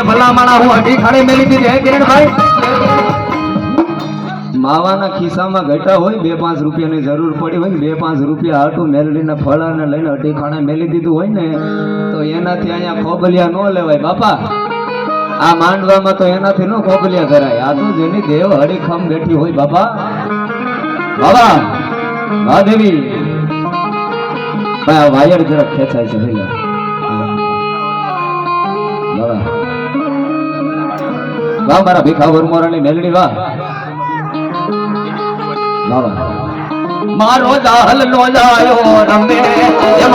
ને ભલા માણા હું અઢી ખાડી મેલી દીધી હે કિરણભાઈ. માવાના ખિસ્સામાં ઘટા હોય બે પાંચ રૂપિયાની જરૂર પડી હોય ને બે પાંચ રૂપિયા હાટું મેળવીને ફળાને લઈને અઢી ખાણે મેલી દીધું હોય ને, તો એનાથી અહીંયા ખોબલિયા ન લેવાય. બાપા, આ માંડવામાં તો એનાથી ન ખોબલિયા કરાય. આ તો જેની દેવ હડીખમ બેઠી હોય બાપા. બાબા, મહાદેવી. વાયર જરા ખેંચાય છે ભાઈ બાબા. વાહ મારા ભીખા વરમોરાની મેલડી વાહ મારો દાહલ નો જાયો રમે.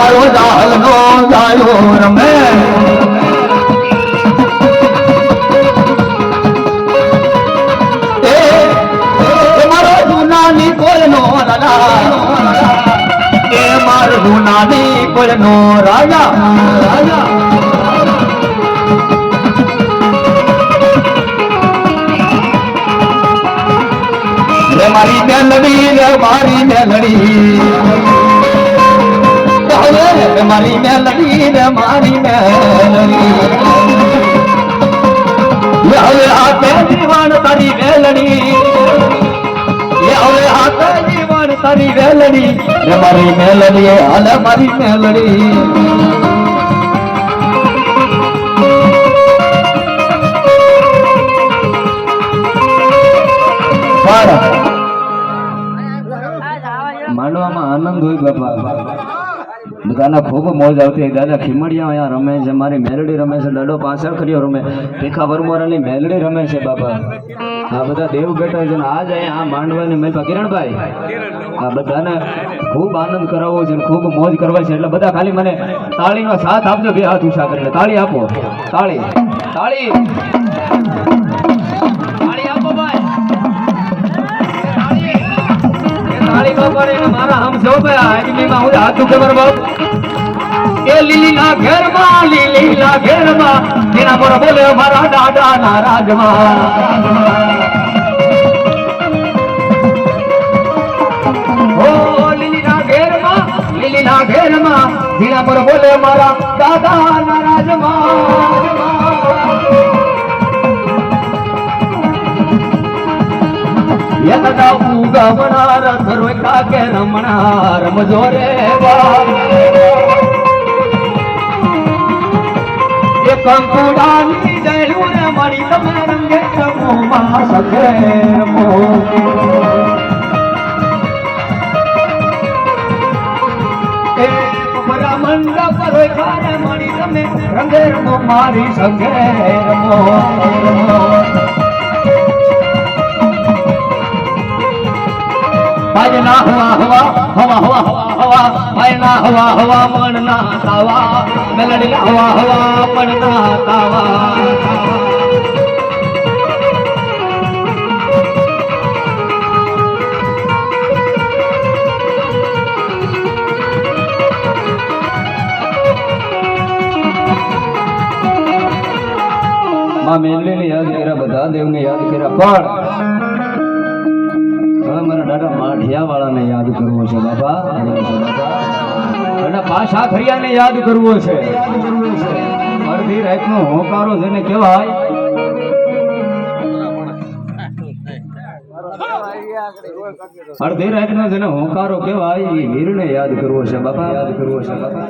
મારો દાહલ નો જાયો રમે. મારો જૂનાની કોલનો રાજા. એ મારો જૂનાની કોલનો રાજા રાજા. મારી મેલડી રે મારી મેલડી. મારી મેલડી રે મારી મેલડી. હવે હાથે જીવન તારી વેલડી. લે હવે હાથે જીવન તારી વેલડી. રે મારી મેલડી હાલે મારી મેલડી. માંડવામાં આનંદ હોય બાપા. બધાના ખૂબ મોજ આવતી દાદા ખીમડિયા અહીંયા રમે છે, મારી મેલડી રમે છે, દાડો પાછળ કર્યો રમે. ભીખા વરમોરાની મેલડી રમે છે બાપા. આ બધા દેવ બેઠા છે આજ અહીંયા આ માંડવાની મેં કિરણભાઈ, આ બધાને ખૂબ આનંદ કરાવવો છે ખૂબ મોજ કરવા છે. એટલે બધા ખાલી મને તાળીનો સાથ આપજો, બે હાથ ઉછા કરીને. તાળી આપો. તાળી. તાળી. ભાઈ આજમીમાં હું પર બોલે, મારા દાદા ના રાજમાં લીલીના ઘેરમાં લીલીના ઘેરમાં, તેના પર બોલે, મારા દાદા ના રાજમાં યકદા ઉગમણાર ધરોય કાકે રમણાર રમજો રે એ કંકુડાની જયલું ને મળી તમે રંગે રમો માં સખે રમો. મંડપ રોય ખાને મળી તમે રંગે રમો મારી સંગે રમો. ભજના હવા હવા હવા હવા હવા હવા ભજના હવા હવા મનના તાવા. મેલડી હવા હવા મનના તાવા. માં મેલડીને યાદ કર્યા, બધા દેવને યાદ કર્યા. પણ મારા દાદા માઠિયા વાળાને યાદ કરવો છે, બાપા. અને પાછા ફરિયાને યાદ કરવો છે. અડધી રાતનો હોકારો જેને કહેવાય. અડધી રાતનો જેને હોકારો કહેવાય એ વીરને યાદ કરવો છે બાપા યાદ કરવો છે, બાપા.